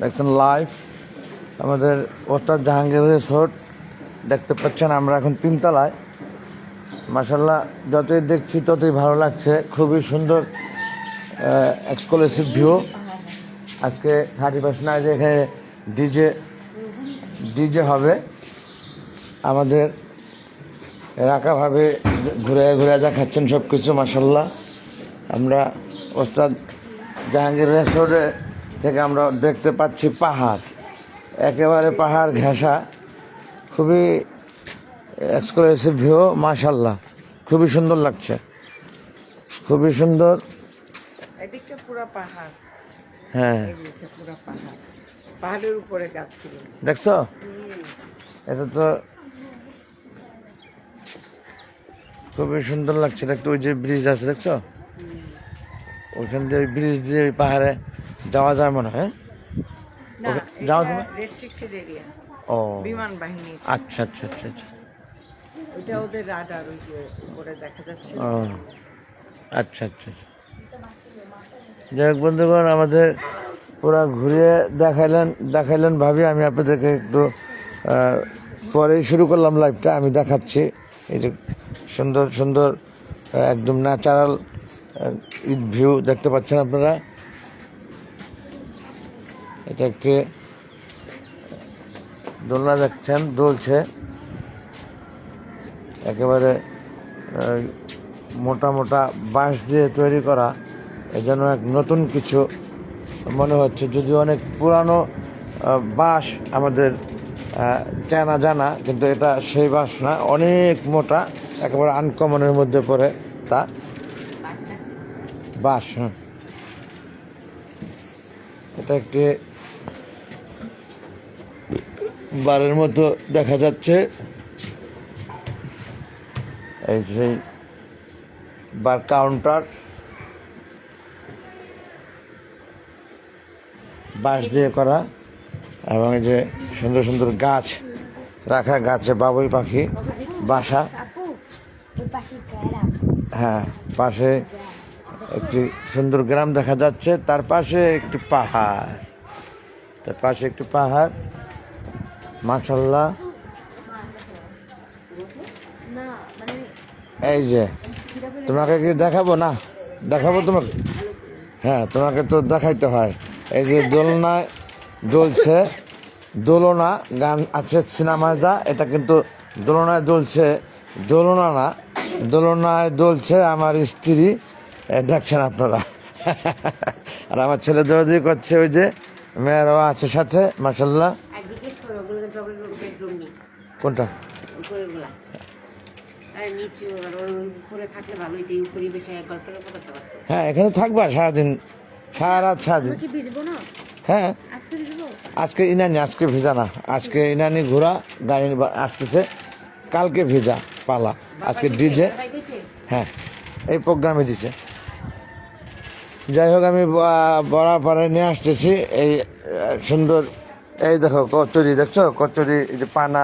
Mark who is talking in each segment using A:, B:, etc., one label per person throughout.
A: দেখছেন লাইভ আমাদের ওস্তাদ জাহাঙ্গীর রিসোর্ট দেখতে পাচ্ছেন আমরা এখন তিনতলায়। মাসাল্লাহ যতই দেখছি ততই ভালো লাগছে, খুবই সুন্দর এক্সক্লুসিভ ভিউ আজকে থার্টি পার্সেন্ট নাইট এখানে ডিজে ডিজে হবে। আমাদের রাখাভাবে ঘুরে ঘুরে দেখাচ্ছেন সব কিছু মাসাল্লাহ আমরা ওস্তাদ জাহাঙ্গীর রেসোর্টে থেকে আমরা দেখতে পাচ্ছি পাহাড়। একেবারে পাহাড় ঘেঁষা। খুবই এক্সক্লুসিভ ভিউ মাশাল্লাহ খুবই সুন্দর লাগছে। খুবই সুন্দর।
B: এদিকটা পুরো পাহাড়।
A: হ্যাঁ।
B: পুরো পাহাড়। পাহাড়ের উপরে গাছ ছিল।
A: দেখছ? এটা তো খুবই সুন্দর লাগছে। দেখতো ওই যে ব্রিজ আছে দেখছ? ওইখান দিয়ে ব্রিজ দিয়ে ওই পাহাড়ে যাওয়া যায় মনে হয়
B: না
A: ওকে, যাও
B: রেস্ট্রিক্টেড এরিয়া
A: ও।
B: বিমান বাহিনী
A: আচ্ছা আচ্ছা আচ্ছা আচ্ছা।
B: ওইটা ওদের রাডার ওই যে উপরে দেখা যাচ্ছে।
A: ও আচ্ছা আচ্ছা যাই হোক বন্ধুগণ আমাদের পুরা ঘুরিয়ে দেখাইলেন দেখাইলেন ভাবি আমি আপনাদেরকে একটু পরেই শুরু করলাম লাইভটা আমি দেখাচ্ছি। এই যে সুন্দর সুন্দর একদম ন্যাচারাল ভিউ দেখতে পাচ্ছেন আপনারা। এটা একটি দোলনা দেখছেন, দোলছে। একেবারে মোটা মোটা বাঁশ দিয়ে তৈরি করা। এ যেন এক নতুন কিছু মনে হচ্ছে। যদি অনেক পুরানো বাঁশ আমাদের চেনা জানা, কিন্তু এটা সেই বাঁশ না। অনেক মোটা, একেবারে আনকমনের মধ্যে পড়ে তা। বাঁশ হ্যাঁ এটা একটি বারের মতো দেখা যাচ্ছে। এই সেই বার কাউন্টার বাঁশ দিয়ে করা এবং যে সুন্দর সুন্দর গাছ, রাখা গাছে বাবুই পাখি, বাসা। হ্যাঁ পাশে একটি সুন্দর গ্রাম দেখা যাচ্ছে, তার পাশে একটি পাহাড়। তার পাশে একটি পাহাড়। মাশাল্লাহ এই যে, তোমাকে কি দেখাবো না? দেখাবো তোমাকে? হ্যাঁ তোমাকে তো দেখাইতে হয়। এই যে দোলনায় দোলছে দোলনা, গান আছে, সিনেমায় যা, এটা কিন্তু দোলনায় দোলছে দোলনা না, দোলনায় দোলছে আমার স্ত্রী। দেখছেন আপনারা। আর আমার ছেলে দৌড়ি করছে, ওই যে মেয়েরাও আছে সাথে মাসাল্লাহ
C: করতে পারতো
A: হ্যাঁ এখানে থাকবা সারাদিন সারা রাত সারাদিন হ্যাঁ।
D: আজকে
A: ইনানি আজকে ভেজা না। আজকে ইনানি ঘোরা গাড়ি আসতেছে। কালকে ভেজা পালা। আজকে ডিজে। হ্যাঁ এই প্রোগ্রামে দিছে। যাই হোক আমি বরাবরে নিয়ে আসতেছি। এই সুন্দর এই দেখো কচুরি দেখছ? কচুরি এই যে পানা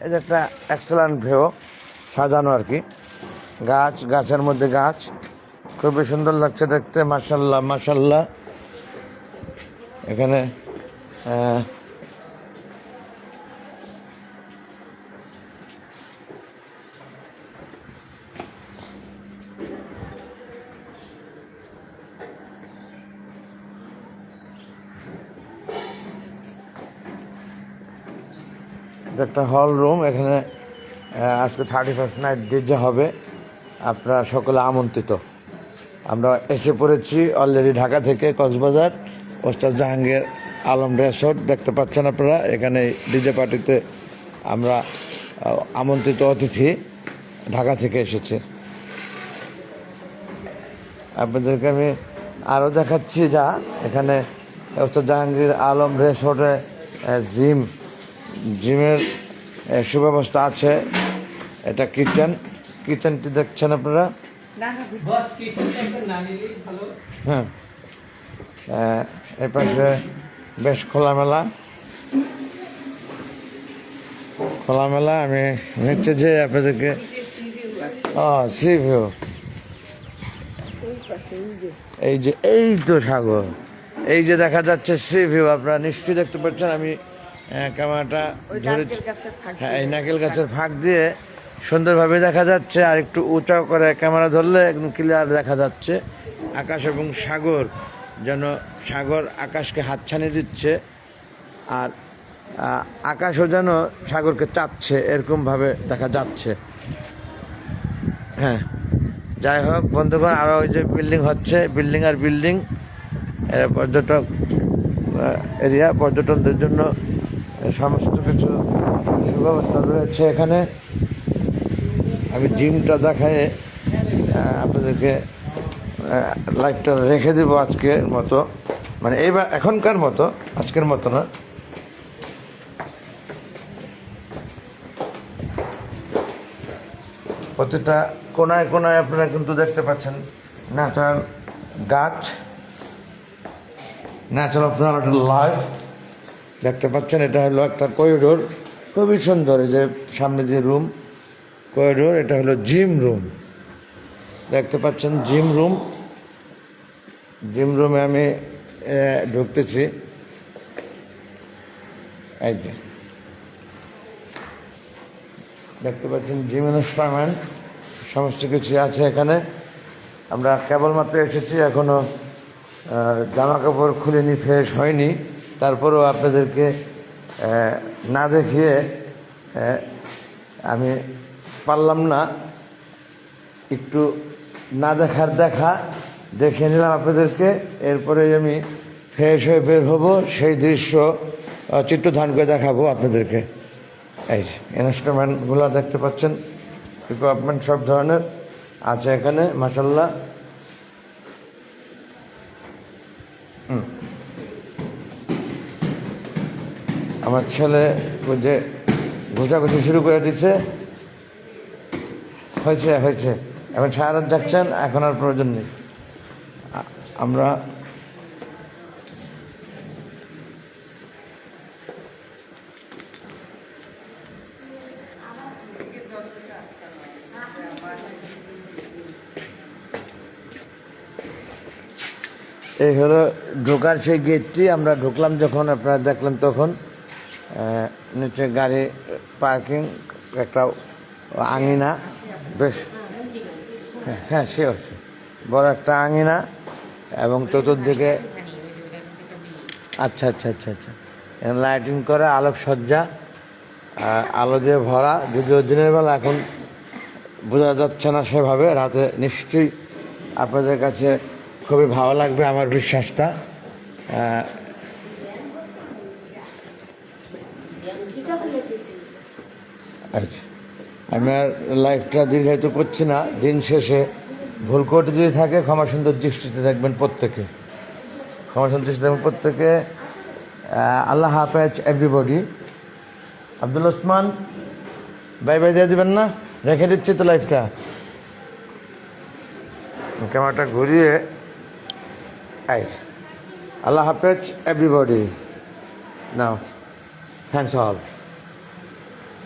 A: যে একটা এক্সেলেন্ট ভেও সাজানো আর কি। গাছ, গাছের মধ্যে গাছ। খুবই সুন্দর লাগছে দেখতে মাসাল্লাহ মাসাল্লাহ এখানে একটা হল রুম এখানে আজকে থার্টি ফার্স্ট নাইট ডিজে হবে, আপনারা সকলে আমন্ত্রিত। আমরা এসে পড়েছি অলরেডি ঢাকা থেকে কক্সবাজার, ওস্তাদ জাহাঙ্গীর আলম রেসর্ট দেখতে পাচ্ছেন আপনারা, এখানে ডিজে পার্টিতে আমরা আমন্ত্রিত অতিথি ঢাকা থেকে এসেছে। আপনাদেরকে আমি আরও দেখাচ্ছি যা, এখানে ওস্তাদ জাহাঙ্গীর আলম রেসর্টে জিম জিমের সুব্যবস্থা আছে। এটা কিচেন। কিচেনটি দেখছেন আপনারা? হ্যাঁ। এই পাশে বেশ খোলামেলা। খোলামেলা আমি নিচে যে আপনাদেরকে ও সি ভিউ। এই যে এই তো সাগর। এই যে দেখা যাচ্ছে সি ভিউ আপনারা নিশ্চয়ই দেখতে পাচ্ছেন আমি ক্যামেরাটা
B: ওই
A: ধরে হ্যাঁ এই
B: দিয়ে।
A: নারকেল গাছের ফাঁক দিয়ে সুন্দরভাবে দেখা যাচ্ছে আর একটু উঁচা করে ক্যামেরা ধরলে একদম ক্লিয়ার দেখা যাচ্ছে আকাশ এবং সাগর যেন সাগর আকাশকে হাতছানি দিচ্ছে আর আকাশও যেন সাগরকে চাচ্ছে এরকমভাবে দেখা যাচ্ছে হ্যাঁ যাই হোক বন্ধুগণ আরও ওই যে বিল্ডিং হচ্ছে বিল্ডিং আর বিল্ডিং পর্যটক এরিয়া পর্যটকদের জন্য সমস্ত কিছু সুব্যবস্থা রয়েছে এখানে। আমি জিমটা দেখায় আপনাদেরকে লাইফটা রেখে দেব আজকের মতো। মানে এইবার এখনকার মতো, আজকের মতো না। প্রতিটা কোনায় কোনায় আপনারা কিন্তু দেখতে পাচ্ছেন ন্যাচারাল গাছ ন্যাচারাল আপনার লাইফ দেখতে পাচ্ছেন, এটা হলো একটা করিডোর খুবই সুন্দর যে সামনে যে রুম করিডোর এটা হলো জিম রুম দেখতে পাচ্ছেন জিম রুম জিম রুমে আমি ঢুকতেছি। দেখতে পাচ্ছেন জিম ইনস্ট্রুমেন্ট সমস্ত কিছু আছে এখানে। আমরা কেবলমাত্র এসেছি এখনও জামা কাপড় খুলিনি ফ্রেশ হয়নি। তারপরেও আপনাদেরকে না দেখিয়ে আমি পারলাম না। একটু না দেখার দেখা দেখে নিলাম আপনাদেরকে। এরপরে আমি ফ্রেশ হয়ে বের হব সেই দৃশ্য আহ, চিত্রধান করে দেখাবো আপনাদেরকে। এই ইনস্ট্রুমেন্টগুলো দেখতে পাচ্ছেন ইকুইপমেন্ট সব ধরনের আছে এখানে মাসাল্লাহ আমার ছেলে ওই যে ঘোষাঘুষি শুরু করে দিচ্ছে। হয়েছে হয়েছে। এখন সারা যাচ্ছেন এখন আর প্রয়োজন নেই। আমরা এই হলো ঢোকার সেই গেটটি, আমরা ঢুকলাম যখন, আপনারা দেখলেন তখন। নিচে গাড়ি পার্কিং একটা আঙিনা বেশ। হ্যাঁ, হ্যাঁ সে হচ্ছে বড় একটা আঙিনা এবং চতুর্দিকে আচ্ছা আচ্ছা আচ্ছা আচ্ছা। লাইটিং করা আলোকসজ্জা আলো দিয়ে ভরা। যদিও দিনের বেলা এখন বোঝা যাচ্ছে না সেভাবে রাতে নিশ্চয়ই আপনাদের কাছে খুবই ভালো লাগবে আমার বিশ্বাসটা আহ, আচ্ছা। আমি আর লাইফটা দীর্ঘায়িত করছি না। দিন শেষে ভুল করতে যদি থাকে ক্ষমা সুন্দর দৃষ্টিতে দেখবেন প্রত্যেকে। ক্ষমা সুন্দর দৃষ্টিতে দেখবেন প্রত্যেকে। আল্লাহ হাফেজ everybody Abdul Osman bye bye দিয়ে দিবেন না? রেখে দিচ্ছি তো লাইফটা ক্যামেরাটা ঘুরিয়ে এই আল্লাহ হাফেজ এভরিবডি নাও। Thanks all